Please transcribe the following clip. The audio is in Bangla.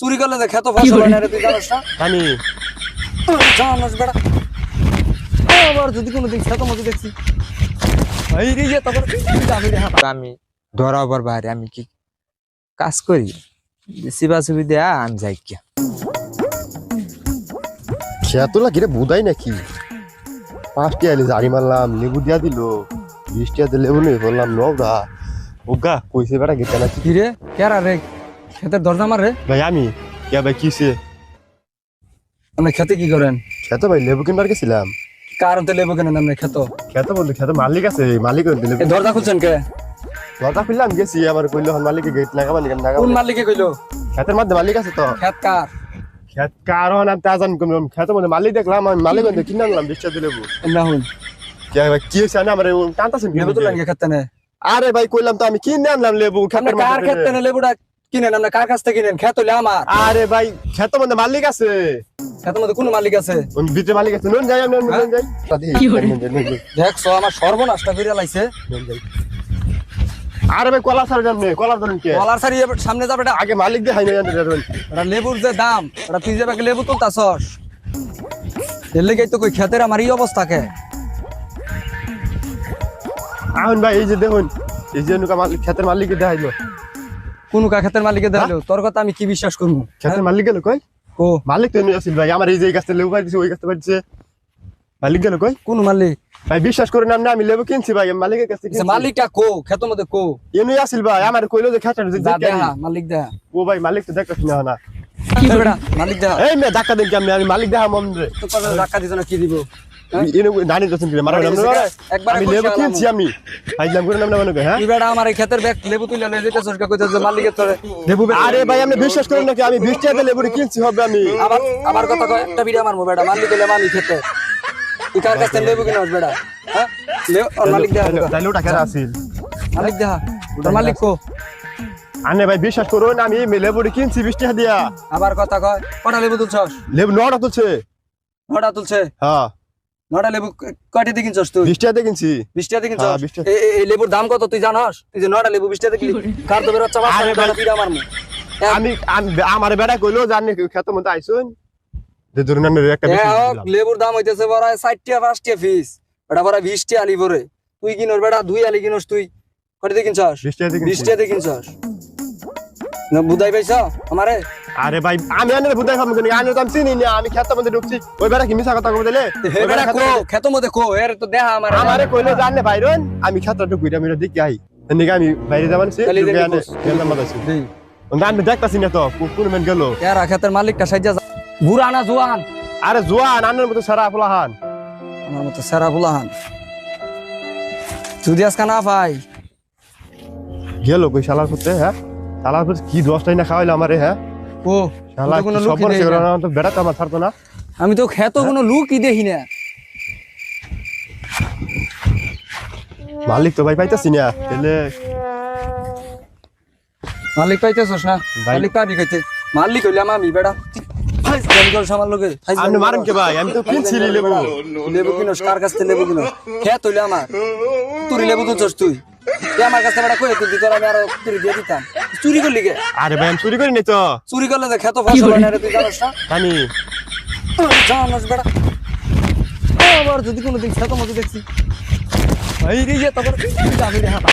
চুরি করলে যে খেত ফসল হয় না রে তুই জানিস না? জানি জানাস বেড়া আবার যদি কোনোদিন খেত মতো দেখছি। এই রে যে তারপর যাবি রে হাত আমি ধরাবার বাইরে আমি কি কাজ করি? সিবা সুবি দেয়া আমি যাই কিয়া খেয়াতলা কিরে বুদাই নাকি? পাঁচটি আইলে জারি মারলাম লেবু দিয়া দিল বৃষ্টি আতে লেবু নেই বললাম নগা ওগা কইছে বেটা গেছে নাকি? কি রে? কেরা রে? খেতের দরজা মার ভাই আমি? কে ভাই কিসে আপনি খেতে কি করেন? খেত ভাই লেবু কিনবার গেছিলাম। কার তো লেবো কেন আপনি? খেত। খেত বলতে খেত মালিক আছে মালিক দরজা খুলছেন কে? দরজা খুললাম গেছি আমার কইলো হন মালিকে গেট লাগাবার নিকেন কোন মালিকে কইলো? খেতের মধ্যে মালিক আছে তো। খেত কার? খেত কারণ আমি তা জানি খেতের মধ্যে মালিক দেখলাম আমি মালিক কিনে আনলাম আতে লেবু। না হুন। কে ভাই কি হয়েছে না আমার টানতাছেন লেবু তো লাগে খেতে নে আরে ভাই কইলাম তো আমি কিনে আনলাম লেবু কার খেতে নে লেবুটা কিনেন আপনি কার কাছ থেকে কিনেন? খেত হলে আমার। আরে ভাই খেতের মধ্যে মালিক আছে। খেতের মধ্যে কোন মালিক আছে? ভিতরে মালিক আছে। নুন যাই আমি নুন যাই। নুন যাই, দেখছ আমার সর্বনাশটা করে লাইছে। আরে ভাই কলা সার জানবে কলা ধরেন কে? কলার সারি সামনে যাবে এটা আগে মালিক দিয়ে হাই না জানতে পারবেন এটা লেবুর যে দাম এটা তুই যাবে লেবু তুলতাছস। এর লেগেই তো কই খেতের আমার এই অবস্থা কে? আহুন ভাই এই যে দেখুন এই যে নুকা মালিক খেতের মালিক দেখাইলো। কোন কা খেতের মালিকে দেখাল তোর কথা আমি কি বিশ্বাস করব? খেতের মালিক গেল কই? কো মালিক তো আসিল ভাই আমার এই যে গাছটা লেবু পাইছে ওই গাছটা পাইছে মালিক গেল কই? কোন মালিক? ভাই বিশ্বাস করেন না আমি লেবু কিনছি ভাই মালিকের কাছে আচ্ছা, মালিকটা কো? খেত মধ্যে কো? এমনি আসিল ভাই আমার কইলো যে খেতের যে দেখা মালিক দেখা। ও ভাই মালিক তো না। না মালিক দেখা। এই মে ধাক্কা দেন আমি মালিক দেখা মন ধাক্কা দিছ না কি দিব? হ্যাঁ? নানি মারা? একবারে আমি লেবু। কিনছি আমি। করে মনে হ্যাঁ? বেটা আমার এই খেতের ব্যাগ লেবু তুলে লয়ে যেতে সরকার কইতে যে মালিকের তোরে। লেবু বেটা আরে ভাই আপনি বিশ্বাস করেন নাকি? আমি বৃষ্টি হাতে লেবু কিনছি হবে আমি। আবার আমার কথা কয় একটা ভিডিও মারবো বেটা মালিক হলে মালিক খেতে। তুই কার কাছ থেকে লেবু বেটা হ্যাঁ? লে- ওর মালিক দেখা তাইলে ওটা আসিল মালিক দেখা তোর মালিক কো? আনে ভাই বিশ্বাস করুন আমি লেবু কিনছি বৃষ্টি হাতে দিয়া। আবার কথা কয় কটা লেবু তুলছস? লেবু নটা তুলছে। নটা তুলছে? হ্যাঁ। নটা লেবু কয়টা দিয়ে কিনছস তুই? বৃষ্টি হাতে কিনছি। কিনছস? হ্যাঁ। এই- এই- এই লেবুর দাম কত তুই জানস? তুই যে নটা লেবু কিনলি। কার তো বেরোচ্ছে আমার। বিড়া আমি আমি আমার বেড়া কইলো জানি খেতে মতো আইসুন। যে ধরুন একটা বেশি হ্যাঁ। লেবুর দাম হইতেছে বড় ষাট টাকা পাঁচ টাকা ফিস এটা বড় বিশ টাকা আলি ভরে। তুই কিনস বেটা দুই আলি কিনস তুই। কয়টা দিয়ে কিনছস? বিশ টাকা দিয়ে বিশ কিনছি। কিনছস? না বুঝাই পাইছ? আমারে? আরে ভাই আমি আনে বুঝাই খাব কেন আনে তো আমি চিনি না আমি খেতে মধ্যে ঢুকছি। ওই বেড়া কি মিশা কথা কই দিলে হে বেটা কো খেত মধ্যে কো এর তো দেখা আমার আমারে কইলো জানে বাইরন আমি খেতে ঢুকুই আমি দেখি আই। এদিকে আমি বাইরে যাবান সে ঢুকে আনে আমি দেখতাছি না তো কোন মেন গেল? এরা খেতের মালিকটা সাইজা বুড়া না জোয়ান? আরে জোয়ান আনের মতো সারা ফুলাহান। আমার মতো সেরা বুলাহান যদি আজকে না পাই। গেল কই শালার করতে হ্যাঁ? করতে কি দশটাই না খাওয়াইলো আমারে হ্যাঁ? ও আমি কোনো কি লুকই সবর না। না তো বেড়া আমার ছাড়তো না। আমি তো খেত কোনো লুকই দেখি না। মালিক তো ভাই পাইতাছি না তাহলে মালিক পাইতেছস না ভাই- মালিক পাবি কইতে? মালিক হইলাম আমি বেড়া। করছ আমার আপনি মারেন কে ভাই আমি তো কিনছি লেবু। লেবু কিনস কার কাছ থেকে লেবু কিনস? খেত হইলে আমার। তুই লেবু তো তুলছস তুই? আমার কাছে বেড়া কই তুই তোর আমি আরও তুই দিয়ে দিতাম। চুরি করলি কে? আরে ভাই আমি চুরি করি নাই তো। চুরি করলে যে খেত ফসল হয় না রে তুই জানিস না? জানি। জানাস বেড়া আবার যদি কোনোদিন খেত মতো দেখছি। এই রে তারপর রে হাত